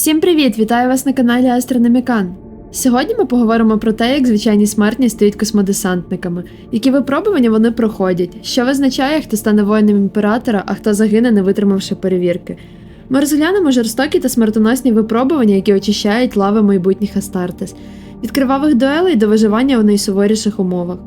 Всім привіт! Вітаю вас на каналі Астрономікан. Сьогодні ми поговоримо про те, як звичайні смертні стають космодесантниками, які випробування вони проходять, що визначає, хто стане воїном імператора, а хто загине, не витримавши перевірки. Ми розглянемо жорстокі та смертоносні випробування, які очищають лави майбутніх Астартес, від кривавих дуелей до виживання у найсуворіших умовах.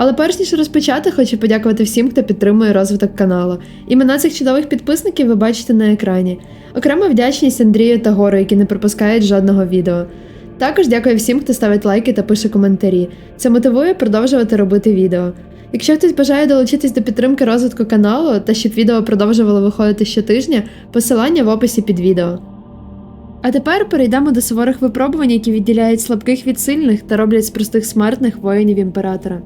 Але перш ніж розпочати, хочу подякувати всім, хто підтримує розвиток каналу. Імена цих чудових підписників ви бачите на екрані. Окрема вдячність Андрію та Гору, які не пропускають жодного відео. Також дякую всім, хто ставить лайки та пише коментарі. Це мотивує продовжувати робити відео. Якщо хтось бажає долучитись до підтримки розвитку каналу та щоб відео продовжувало виходити щотижня, посилання в описі під відео. А тепер перейдемо до суворих випробувань, які відділяють слабких від сильних та роблять з простих смертних воїнів імператора.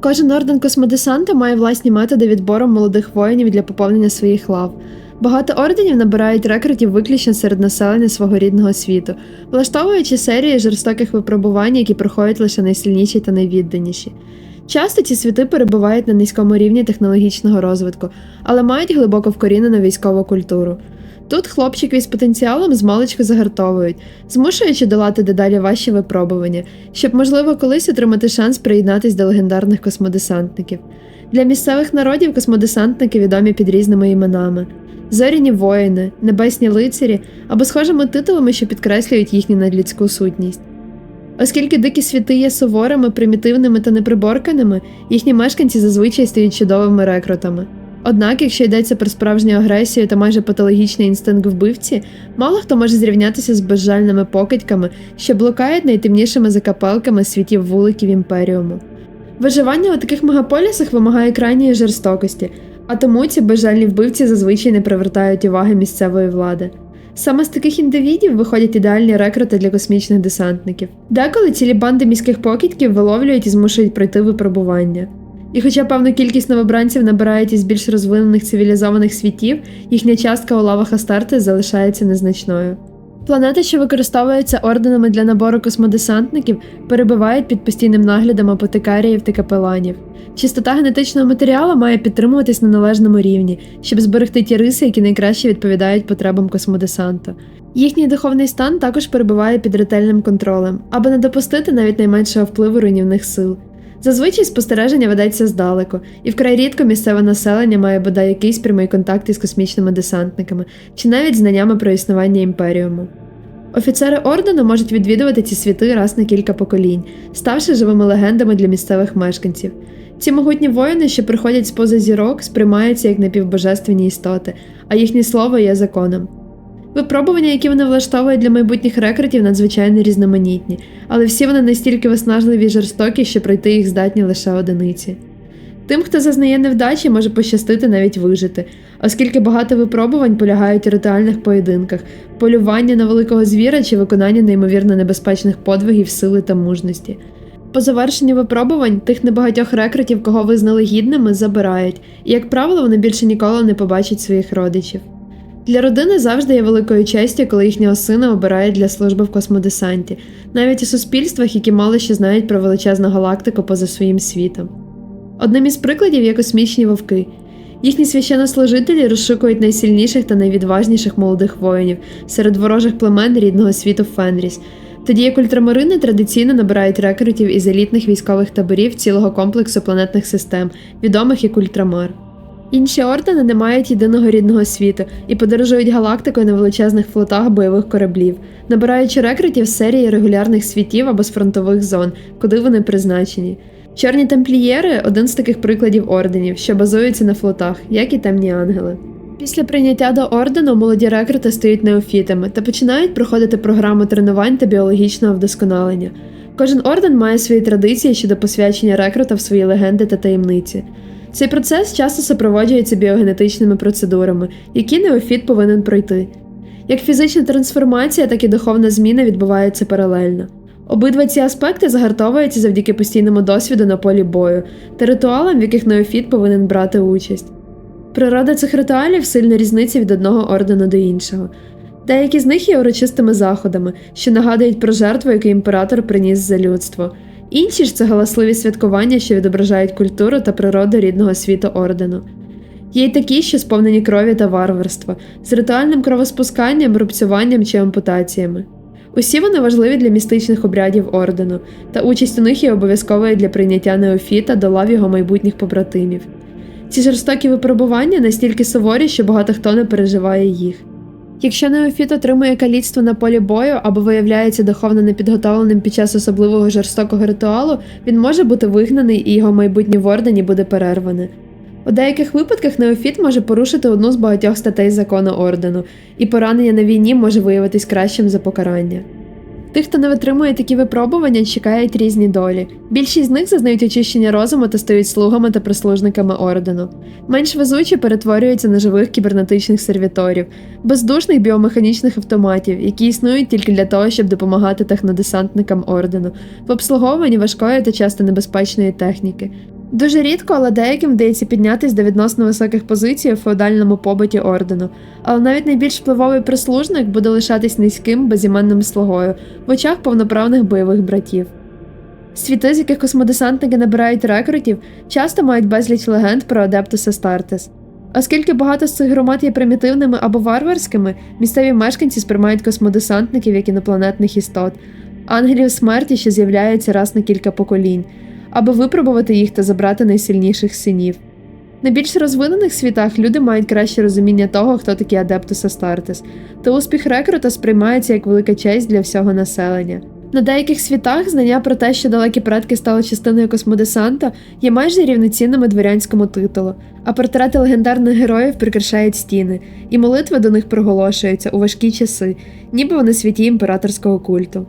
Кожен орден космодесанта має власні методи відбору молодих воїнів для поповнення своїх лав. Багато орденів набирають рекрутів виключно серед населення свого рідного світу, влаштовуючи серії жорстоких випробувань, які проходять лише найсильніші та найвідданіші. Часто ці світи перебувають на низькому рівні технологічного розвитку, але мають глибоко вкорінену військову культуру. Тут хлопчиків із потенціалом змалечку загартовують, змушуючи долати дедалі важчі випробування, щоб, можливо, колись отримати шанс приєднатись до легендарних космодесантників. Для місцевих народів космодесантники відомі під різними іменами: зоряні воїни, небесні лицарі або схожими титулами, що підкреслюють їхню надлюдську сутність. Оскільки дикі світи є суворими, примітивними та неприборканими, їхні мешканці зазвичай стають чудовими рекрутами. Однак, якщо йдеться про справжню агресію та майже патологічний інстинкт вбивці, мало хто може зрівнятися з безжальними покидьками, що блукають найтемнішими закапелками світів вуликів імперіуму. Виживання у таких мегаполісах вимагає крайньої жорстокості, а тому ці безжальні вбивці зазвичай не привертають уваги місцевої влади. Саме з таких індивідів виходять ідеальні рекрути для космічних десантників. Деколи цілі банди міських покидьків виловлюють і змушують пройти випробування. І хоча певну кількість новобранців набирають із більш розвинених цивілізованих світів, їхня частка у лавах Астарти залишається незначною. Планети, що використовуються орденами для набору космодесантників, перебувають під постійним наглядом апотекаріїв та капеланів. Чистота генетичного матеріалу має підтримуватись на належному рівні, щоб зберегти ті риси, які найкраще відповідають потребам космодесанту. Їхній духовний стан також перебуває під ретельним контролем, аби не допустити навіть найменшого впливу руйнівних сил. Зазвичай спостереження ведеться здалеку, і вкрай рідко місцеве населення має бодай якийсь прямий контакт із космічними десантниками чи навіть знаннями про існування імперіуму. Офіцери ордену можуть відвідувати ці світи раз на кілька поколінь, ставши живими легендами для місцевих мешканців. Ці могутні воїни, що приходять з поза зірок, сприймаються як напівбожественні істоти, а їхнє слово є законом. Випробування, які вони влаштовують для майбутніх рекрутів, надзвичайно різноманітні, але всі вони настільки виснажливі і жорстокі, що пройти їх здатні лише одиниці. Тим, хто зазнає невдачі, може пощастити навіть вижити, оскільки багато випробувань полягають у ритуальних поєдинках, полювання на великого звіра чи виконання неймовірно небезпечних подвигів сили та мужності. По завершенні випробувань тих небагатьох рекрутів, кого визнали гідними, забирають, і, як правило, вони більше ніколи не побачать своїх родичів. Для родини завжди є великою честю, коли їхнього сина обирають для служби в космодесанті, навіть у суспільствах, які мало ще знають про величезну галактику поза своїм світом. Одним із прикладів є космічні вовки. Їхні священнослужителі розшукують найсильніших та найвідважніших молодих воїнів серед ворожих племен рідного світу Фенріс. Тоді як ультрамарини традиційно набирають рекрутів із елітних військових таборів цілого комплексу планетних систем, відомих як Ультрамар. Інші ордени не мають єдиного рідного світу і подорожують галактикою на величезних флотах бойових кораблів, набираючи рекрутів з серії регулярних світів або з фронтових зон, куди вони призначені. Чорні тамплієри один з таких прикладів орденів, що базуються на флотах, як і темні ангели. Після прийняття до ордену молоді рекрути стають неофітами та починають проходити програму тренувань та біологічного вдосконалення. Кожен орден має свої традиції щодо посвячення рекрута в свої легенди та таємниці. Цей процес часто супроводжується біогенетичними процедурами, які неофіт повинен пройти. Як фізична трансформація, так і духовна зміна відбуваються паралельно. Обидва ці аспекти загартовуються завдяки постійному досвіду на полі бою та ритуалам, в яких неофіт повинен брати участь. Природа цих ритуалів сильно різниця від одного ордену до іншого. Деякі з них є урочистими заходами, що нагадують про жертву, яку імператор приніс за людство. Інші ж це галасливі святкування, що відображають культуру та природу рідного світу ордену. Є й такі, що сповнені крові та варварства, з ритуальним кровоспусканням, рубцюванням чи ампутаціями. Усі вони важливі для містичних обрядів ордену, та участь у них є обов'язковою для прийняття неофіта до лав його майбутніх побратимів. Ці жорстокі випробування настільки суворі, що багато хто не переживає їх. Якщо неофіт отримує каліцтво на полі бою або виявляється духовно непідготовленим під час особливого жорстокого ритуалу, він може бути вигнаний і його майбутнє в ордені буде перерване. У деяких випадках неофіт може порушити одну з багатьох статей закону ордену, і поранення на війні може виявитись кращим за покарання. Тих, хто не витримує такі випробування, чекають різні долі. Більшість з них зазнають очищення розуму та стають слугами та прислужниками ордену. Менш везучі перетворюються на живих кібернетичних сервіторів, бездушних біомеханічних автоматів, які існують тільки для того, щоб допомагати технодесантникам ордену в обслуговуванні важкої та часто небезпечної техніки. Дуже рідко, але деяким вдається піднятись до відносно високих позицій у феодальному побуті ордену, але навіть найбільш впливовий прислужник буде лишатись низьким безіменним слугою в очах повноправних бойових братів. Світи, з яких космодесантники набирають рекрутів, часто мають безліч легенд про Адептуса Стартес. Оскільки багато з цих громад є примітивними або варварськими, місцеві мешканці сприймають космодесантників як інопланетних істот, ангелів смерті, що з'являються раз на кілька поколінь, аби випробувати їх та забрати найсильніших синів. На більш розвинених світах люди мають краще розуміння того, хто такі Адептус Астартес, та успіх рекрута сприймається як велика честь для всього населення. На деяких світах знання про те, що далекі предки стали частиною космодесанта, є майже рівноцінними дворянському титулу, а портрети легендарних героїв прикрашають стіни, і молитви до них проголошуються у важкі часи, ніби вони святі імператорського культу.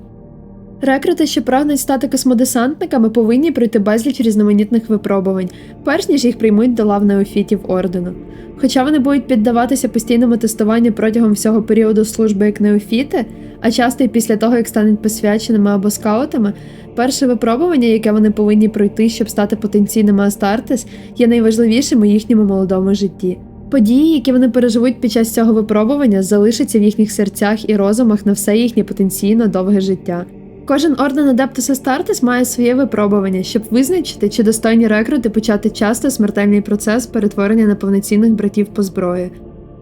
Рекрути, що прагнуть стати космодесантниками, повинні пройти безліч різноманітних випробувань, перш ніж їх приймуть до лав неофітів ордену. Хоча вони будуть піддаватися постійному тестуванню протягом всього періоду служби як неофіти, а часто і після того, як стануть посвяченими або скаутами, перше випробування, яке вони повинні пройти, щоб стати потенційними Астартес, є найважливішим у їхньому молодому житті. Події, які вони переживуть під час цього випробування, залишаться в їхніх серцях і розумах на все їхнє потенційно довге життя. Кожен орден Адептус Астартес має своє випробування, щоб визначити, чи достойні рекрути почати часто смертельний процес перетворення на повноцінних братів по зброї.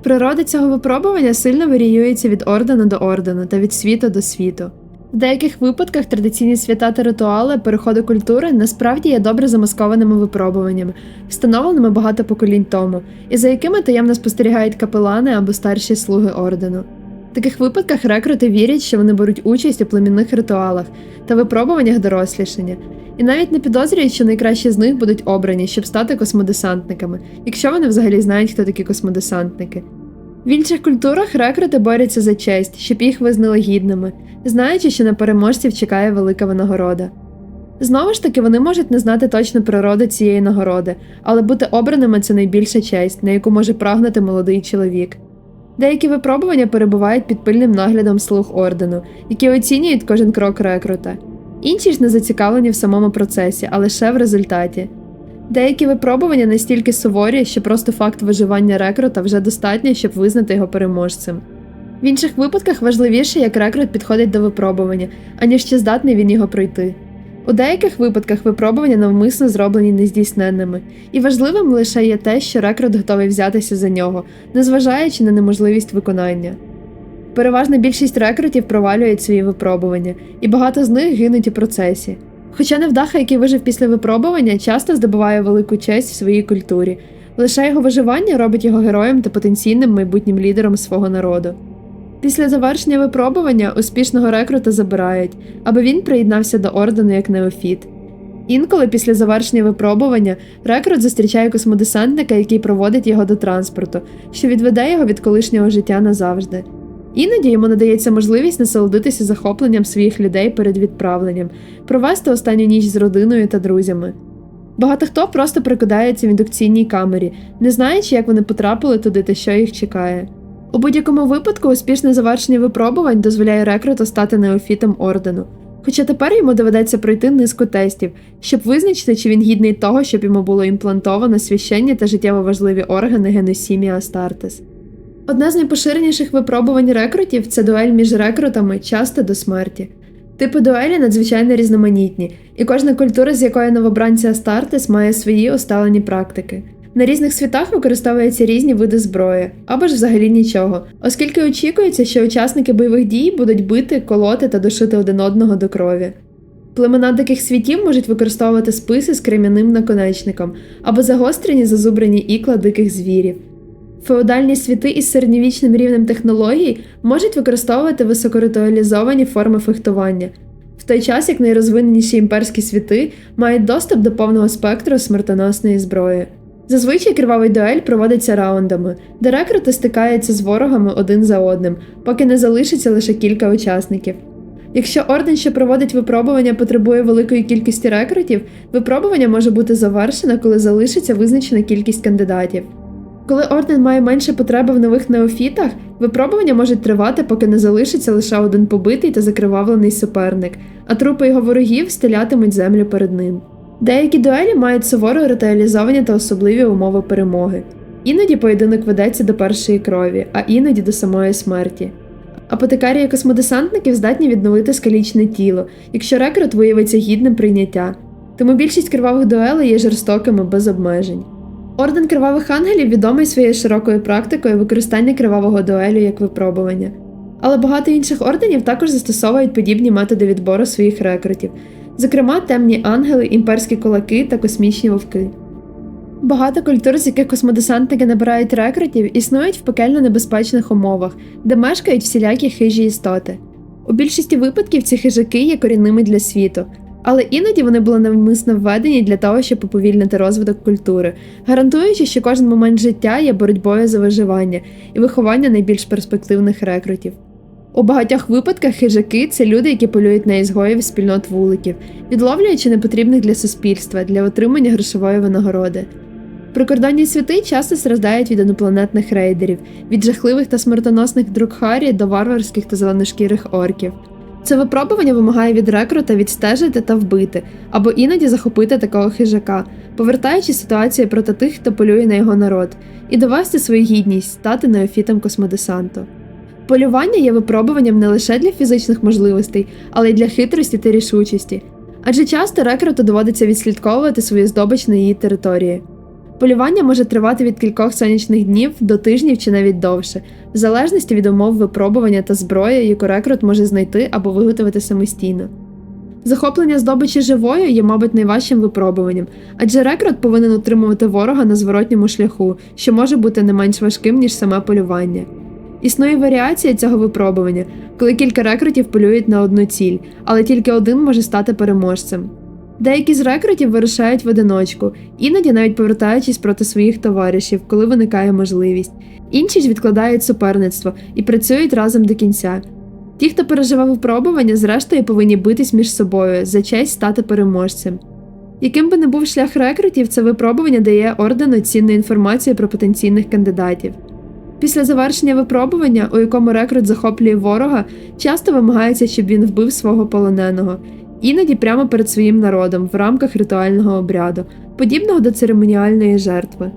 Природа цього випробування сильно варіюється від ордена до ордену та від світу до світу. В деяких випадках традиційні свята та ритуали переходу культури насправді є добре замаскованими випробуваннями, встановленими багато поколінь тому, і за якими таємно спостерігають капелани або старші слуги ордену. Таких випадках рекрути вірять, що вони беруть участь у племінних ритуалах та випробуваннях дорослішання, і навіть не підозрюють, що найкращі з них будуть обрані, щоб стати космодесантниками, якщо вони взагалі знають, хто такі космодесантники. В інших культурах рекрути борються за честь, щоб їх визнали гідними, знаючи, що на переможців чекає велика винагорода. Знову ж таки, вони можуть не знати точно природу цієї нагороди, але бути обраними це найбільша честь, на яку може прагнути молодий чоловік. Деякі випробування перебувають під пильним наглядом слуг ордену, які оцінюють кожен крок рекрута. Інші ж не зацікавлені в самому процесі, а лише в результаті. Деякі випробування настільки суворі, що просто факт виживання рекрута вже достатньо, щоб визнати його переможцем. В інших випадках важливіше, як рекрут підходить до випробування, аніж чи здатний він його пройти. У деяких випадках випробування навмисно зроблені нездійсненними, і важливим лише є те, що рекрут готовий взятися за нього, незважаючи на неможливість виконання. Переважна більшість рекрутів провалюють свої випробування, і багато з них гинуть у процесі. Хоча невдаха, який вижив після випробування, часто здобуває велику честь в своїй культурі, лише його виживання робить його героєм та потенційним майбутнім лідером свого народу. Після завершення випробування успішного рекрута забирають, аби він приєднався до ордену як неофіт. Інколи після завершення випробування рекрут зустрічає космодесантника, який проводить його до транспорту, що відведе його від колишнього життя назавжди. Іноді йому надається можливість насолодитися захопленням своїх людей перед відправленням, провести останню ніч з родиною та друзями. Багато хто просто прикидається в індукційній камері, не знаючи, як вони потрапили туди та що їх чекає. У будь-якому випадку успішне завершення випробувань дозволяє рекруту стати неофітом ордену. Хоча тепер йому доведеться пройти низку тестів, щоб визначити, чи він гідний того, щоб йому було імплантовано священні та життєво важливі органи геносімі Астартес. Одне з найпоширеніших випробувань рекрутів це дуель між рекрутами часто до смерті. Типи дуелі надзвичайно різноманітні, і кожна культура, з якої новобранці Астартес має свої усталені практики. На різних світах використовуються різні види зброї, або ж взагалі нічого, оскільки очікується, що учасники бойових дій будуть бити, колоти та душити один одного до крові. Племена диких світів можуть використовувати списи з крем'яним наконечником або загострені зазубрені ікла диких звірів. Феодальні світи із середньовічним рівнем технологій можуть використовувати високоритуалізовані форми фехтування, в той час як найрозвиненіші імперські світи мають доступ до повного спектру смертоносної зброї. Зазвичай кривавий дуель проводиться раундами, де рекрути стикаються з ворогами один за одним, поки не залишиться лише кілька учасників. Якщо орден, що проводить випробування, потребує великої кількості рекрутів, випробування може бути завершено, коли залишиться визначена кількість кандидатів. Коли орден має менше потреби в нових неофітах, випробування можуть тривати, поки не залишиться лише один побитий та закривавлений суперник, а трупи його ворогів стелятимуть землю перед ним. Деякі дуелі мають суворо реталізовані та особливі умови перемоги. Іноді поєдинок ведеться до першої крові, а іноді до самої смерті. Апотекарії космодесантників здатні відновити скалічне тіло, якщо рекрут виявиться гідним прийняття. Тому більшість кривавих дуелей є жорстокими без обмежень. Орден кривавих ангелів відомий своєю широкою практикою використання кривавого дуелю як випробування. Але багато інших орденів також застосовують подібні методи відбору своїх рекрутів, зокрема темні ангели, імперські кулаки та космічні вовки. Багато культур, з яких космодесантники набирають рекрутів, існують в пекельно небезпечних умовах, де мешкають всілякі хижі істоти. У більшості випадків ці хижаки є корінними для світу, але іноді вони були навмисно введені для того, щоб уповільнити розвиток культури, гарантуючи, що кожен момент життя є боротьбою за виживання і виховання найбільш перспективних рекрутів. У багатьох випадках хижаки це люди, які полюють на ізгоїв спільнот вуликів, відловлюючи непотрібних для суспільства для отримання грошової винагороди. Прикордонні світи часто страждають від інопланетних рейдерів, від жахливих та смертоносних друкхарі до варварських та зеленошкірих орків. Це випробування вимагає від рекрута відстежити та вбити, або іноді захопити такого хижака, повертаючи ситуацію проти тих, хто полює на його народ, і довести свою гідність, стати неофітом космодесанту. Полювання є випробуванням не лише для фізичних можливостей, але й для хитрості та рішучості, адже часто рекруту доводиться відслідковувати свою здобич на її території. Полювання може тривати від кількох сонячних днів до тижнів чи навіть довше, в залежності від умов випробування та зброї, яку рекрут може знайти або виготовити самостійно. Захоплення здобичі живою є, мабуть, найважчим випробуванням, адже рекрут повинен утримувати ворога на зворотньому шляху, що може бути не менш важким, ніж саме полювання. Існує варіація цього випробування, коли кілька рекрутів полюють на одну ціль, але тільки один може стати переможцем. Деякі з рекрутів вирушають в одиночку, іноді навіть повертаючись проти своїх товаришів, коли виникає можливість. Інші ж відкладають суперництво і працюють разом до кінця. Ті, хто переживав випробування, зрештою повинні битись між собою за честь стати переможцем. Яким би не був шлях рекрутів, це випробування дає ордену цінну інформацію про потенційних кандидатів. Після завершення випробування, у якому рекрут захоплює ворога, часто вимагається, щоб він вбив свого полоненого, іноді прямо перед своїм народом в рамках ритуального обряду, подібного до церемоніальної жертви.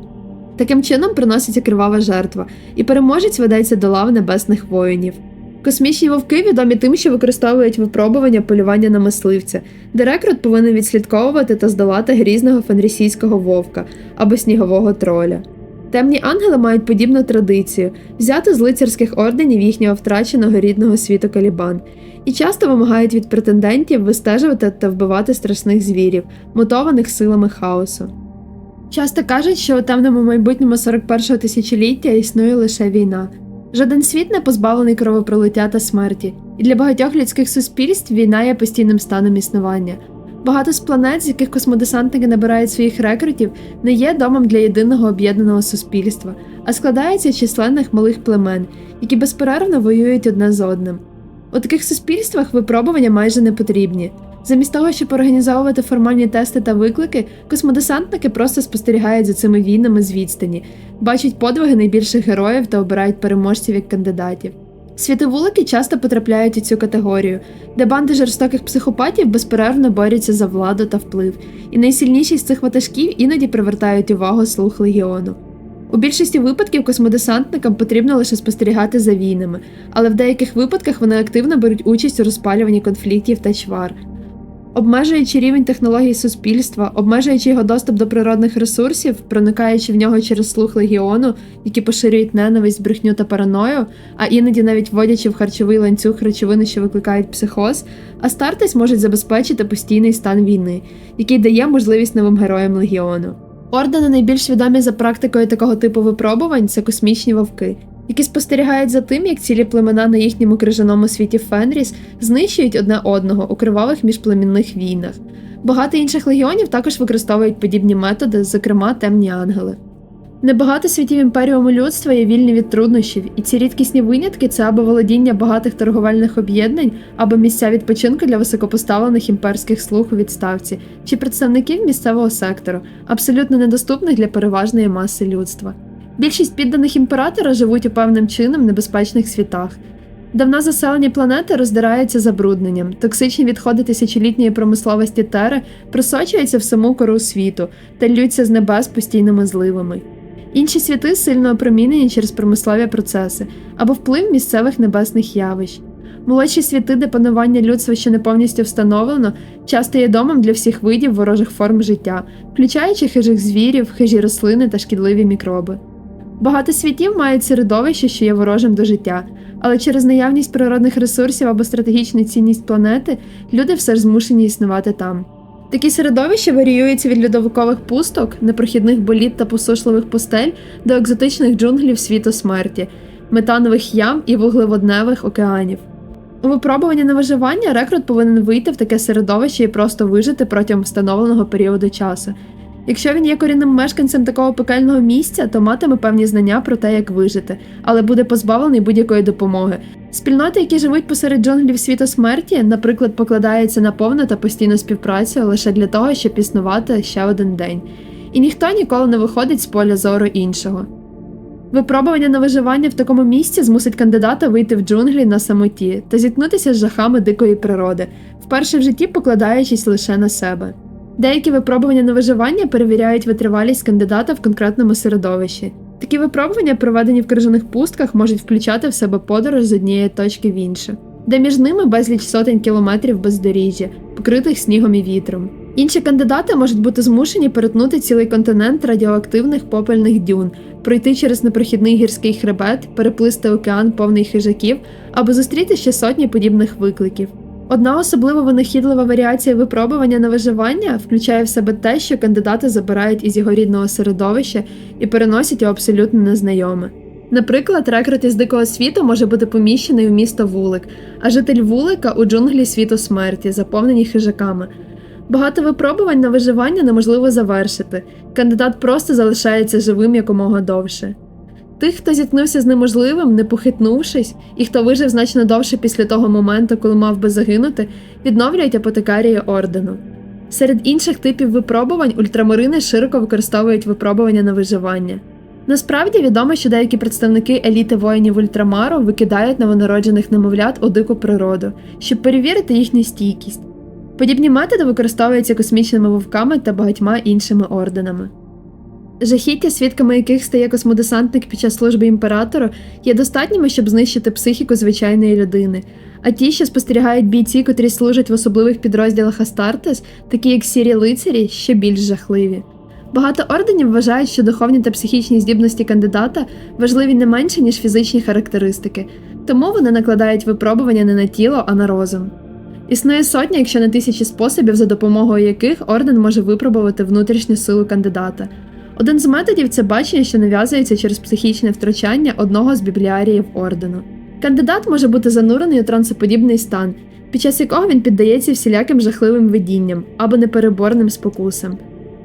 Таким чином приноситься кривава жертва, і переможець ведеться до лав небесних воїнів. Космічні вовки відомі тим, що використовують випробування полювання на мисливця, де рекрут повинен відслідковувати та здолати грізного фенрісійського вовка або снігового троля. Темні ангели мають подібну традицію взяти з лицарських орденів їхнього втраченого рідного світу Калібан, і часто вимагають від претендентів вистежувати та вбивати страшних звірів, мотованих силами хаосу. Часто кажуть, що у темному майбутньому 41-го тисячоліття існує лише війна. Жоден світ не позбавлений кровопролиття та смерті, і для багатьох людських суспільств війна є постійним станом існування. Багато з планет, з яких космодесантники набирають своїх рекрутів, не є домом для єдиного об'єднаного суспільства, а складається з численних малих племен, які безперервно воюють одне з одним. У таких суспільствах випробування майже не потрібні. Замість того, щоб організовувати формальні тести та виклики, космодесантники просто спостерігають за цими війнами з відстані, бачать подвиги найбільших героїв та обирають переможців як кандидатів. Світовулики часто потрапляють у цю категорію, де банди жорстоких психопатів безперервно борються за владу та вплив, і найсильніші з цих ватажків іноді привертають увагу слух легіону. У більшості випадків космодесантникам потрібно лише спостерігати за війнами, але в деяких випадках вони активно беруть участь у розпалюванні конфліктів та чвар. Обмежуючи рівень технологій суспільства, обмежуючи його доступ до природних ресурсів, проникаючи в нього через слух легіону, які поширюють ненависть, брехню та параною, а іноді навіть вводячи в харчовий ланцюг речовини, що викликають психоз, Астартес можуть забезпечити постійний стан війни, який дає можливість новим героям легіону. Ордени найбільш відомі за практикою такого типу випробувань це космічні вовки, які спостерігають за тим, як цілі племена на їхньому крижаному світі Фенріс знищують одне одного у кривавих міжплемінних війнах. Багато інших легіонів також використовують подібні методи, зокрема темні ангели. Небагато світів імперіуму людства є вільні від труднощів, і ці рідкісні винятки це або володіння багатих торговельних об'єднань, або місця відпочинку для високопоставлених імперських слуг у відставці чи представників місцевого сектору, абсолютно недоступних для переважної маси людства. Більшість підданих імператора живуть у певним чином в небезпечних світах. Давно заселені планети роздираються забрудненням, токсичні відходи тисячолітньої промисловості Тери просочуються в саму кору світу та ллються з небес постійними зливами. Інші світи сильно опромінені через промислові процеси або вплив місцевих небесних явищ. Молодші світи, де панування людства ще не повністю встановлено, часто є домом для всіх видів ворожих форм життя, включаючи хижих звірів, хижі рослини та шкідливі мікроби. Багато світів мають середовище, що є ворожим до життя, але через наявність природних ресурсів або стратегічну цінність планети люди все ж змушені існувати там. Такі середовища варіюються від льодовикових пусток, непрохідних боліт та посушливих пустель до екзотичних джунглів світу смерті, метанових ям і вуглеводневих океанів. У випробуванні на виживання рекрут повинен вийти в таке середовище і просто вижити протягом встановленого періоду часу. Якщо він є корінним мешканцем такого пекельного місця, то матиме певні знання про те, як вижити, але буде позбавлений будь-якої допомоги. Спільноти, які живуть посеред джунглів світу смерті, наприклад, покладаються на повну та постійну співпрацю лише для того, щоб існувати ще один день, і ніхто ніколи не виходить з поля зору іншого. Випробування на виживання в такому місці змусить кандидата вийти в джунглі на самоті та зіткнутися з жахами дикої природи, вперше в житті покладаючись лише на себе. Деякі випробування на виживання перевіряють витривалість кандидата в конкретному середовищі. Такі випробування, проведені в крижаних пустках, можуть включати в себе подорож з однієї точки в іншу, де між ними безліч сотень кілометрів бездоріжжя, покритих снігом і вітром. Інші кандидати можуть бути змушені перетнути цілий континент радіоактивних попельних дюн, пройти через непрохідний гірський хребет, переплисти океан повний хижаків або зустріти ще сотні подібних викликів. Одна особливо винахідлива варіація випробування на виживання включає в себе те, що кандидати забирають із його рідного середовища і переносять у абсолютно незнайоме. Наприклад, рекрут із дикого світу може бути поміщений у місто Вулик, а житель Вулика у джунглі світу смерті, заповнені хижаками. Багато випробувань на виживання неможливо завершити. Кандидат просто залишається живим якомога довше. Тих, хто зіткнувся з неможливим, не похитнувшись, і хто вижив значно довше після того моменту, коли мав би загинути, відновлюють апотекарії ордену. Серед інших типів випробувань ультрамарини широко використовують випробування на виживання. Насправді відомо, що деякі представники еліти воїнів ультрамару викидають новонароджених немовлят у дику природу, щоб перевірити їхню стійкість. Подібні методи використовуються космічними вовками та багатьма іншими орденами. Жахіття, свідками яких стає космодесантник під час служби імператору, є достатніми, щоб знищити психіку звичайної людини. А ті, що спостерігають бійці, котрі служать в особливих підрозділах Астартес, такі як сірі лицарі, ще більш жахливі. Багато орденів вважають, що духовні та психічні здібності кандидата важливі не менше, ніж фізичні характеристики, тому вони накладають випробування не на тіло, а на розум. Існує сотня, якщо не тисячі способів, за допомогою яких орден може випробувати внутрішню силу кандидата. Один з методів це бачення, що нав'язується через психічне втручання одного з бібліаріїв ордену. Кандидат може бути занурений у трансоподібний стан, під час якого він піддається всіляким жахливим видінням або непереборним спокусам.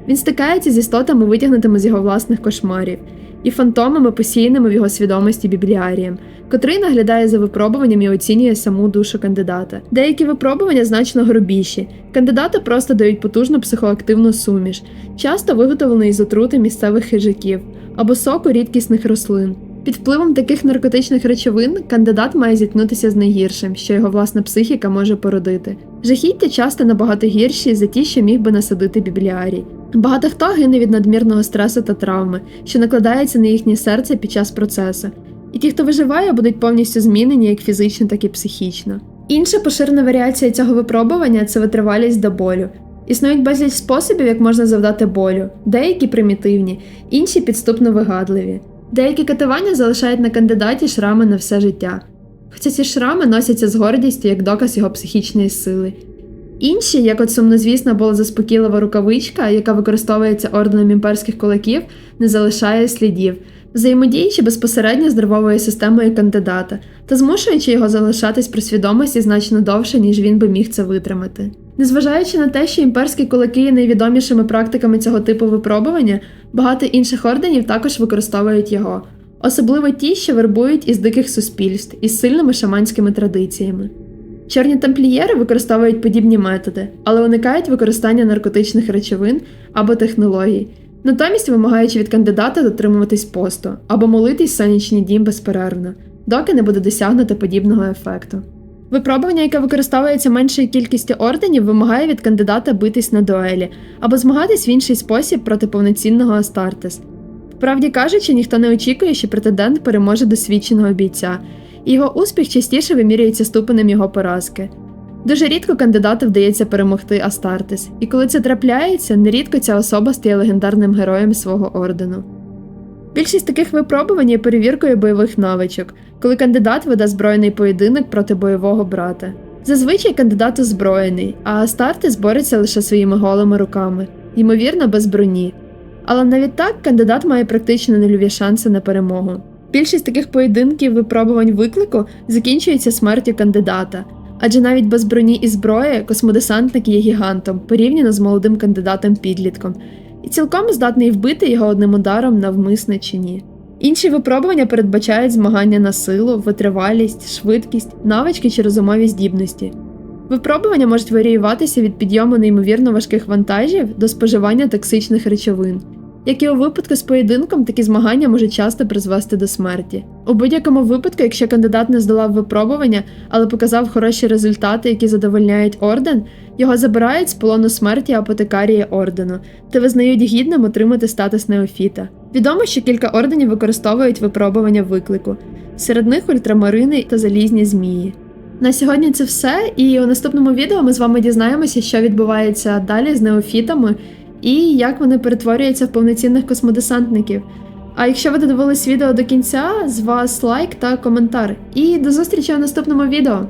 Він стикається з істотами, витягнутими з його власних кошмарів, і фантомами, посіяними в його свідомості бібліарієм, котрий наглядає за випробуванням і оцінює саму душу кандидата. Деякі випробування значно грубіші. Кандидати просто дають потужну психоактивну суміш, часто виготовлену із отрути місцевих хижаків або соку рідкісних рослин. Під впливом таких наркотичних речовин кандидат має зіткнутися з найгіршим, що його власна психіка може породити. Жахіття часто набагато гірші за ті, що міг би насадити бібліарій. Багато хто гине від надмірного стресу та травми, що накладається на їхнє серце під час процесу. І ті, хто виживає, будуть повністю змінені як фізично, так і психічно. Інша поширена варіація цього випробування це витривалість до болю. Існують безліч способів, як можна завдати болю, деякі примітивні, інші підступно вигадливі. Деякі катування залишають на кандидаті шрами на все життя. Хоча ці шрами носяться з гордістю як доказ його психічної сили. Інші, як от сумнозвісна болезаспокійлива рукавичка, яка використовується орденом імперських кулаків, не залишає слідів, взаємодіючи безпосередньо з нервовою системою кандидата та змушуючи його залишатись при свідомості значно довше, ніж він би міг це витримати. Незважаючи на те, що імперські кулаки є найвідомішими практиками цього типу випробування, багато інших орденів також використовують його, особливо ті, що вербують із диких суспільств із сильними шаманськими традиціями. Чорні тамплієри використовують подібні методи, але уникають використання наркотичних речовин або технологій, натомість вимагаючи від кандидата дотримуватись посту або молитись в сонячний дім безперервно, доки не буде досягнуто подібного ефекту. Випробування, яке використовується меншою кількістю орденів, вимагає від кандидата битись на дуелі або змагатись в інший спосіб проти повноцінного Астартес. Вправді кажучи, ніхто не очікує, що претендент переможе досвідченого бійця, його успіх частіше вимірюється ступенем його поразки. Дуже рідко кандидату вдається перемогти Астартес, і коли це трапляється, нерідко ця особа стає легендарним героєм свого ордену. Більшість таких випробувань є перевіркою бойових навичок, коли кандидат веде збройний поєдинок проти бойового брата. Зазвичай кандидат озброєний, а Астартес бореться лише своїми голими руками, ймовірно, без броні. Але навіть так кандидат має практично нульові шанси на перемогу. Більшість таких поєдинків випробувань виклику закінчується смертю кандидата, адже навіть без броні і зброї космодесантник є гігантом, порівняно з молодим кандидатом підлітком, і цілком здатний вбити його одним ударом навмисне чи ні. Інші випробування передбачають змагання на силу, витривалість, швидкість, навички чи розумові здібності. Випробування можуть варіюватися від підйому неймовірно важких вантажів до споживання токсичних речовин. Як і у випадку з поєдинком, такі змагання можуть часто призвести до смерті. У будь-якому випадку, якщо кандидат не здолав випробування, але показав хороші результати, які задовольняють орден, його забирають з полону смерті апотекарії ордену та визнають гідним отримати статус неофіта. Відомо, що кілька орденів використовують випробування виклику, серед них ультрамарини та залізні змії. На сьогодні це все, і у наступному відео ми з вами дізнаємося, що відбувається далі з неофітами і як вони перетворюються в повноцінних космодесантників. А якщо ви додивились відео до кінця, з вас лайк та коментар. І до зустрічі у наступному відео!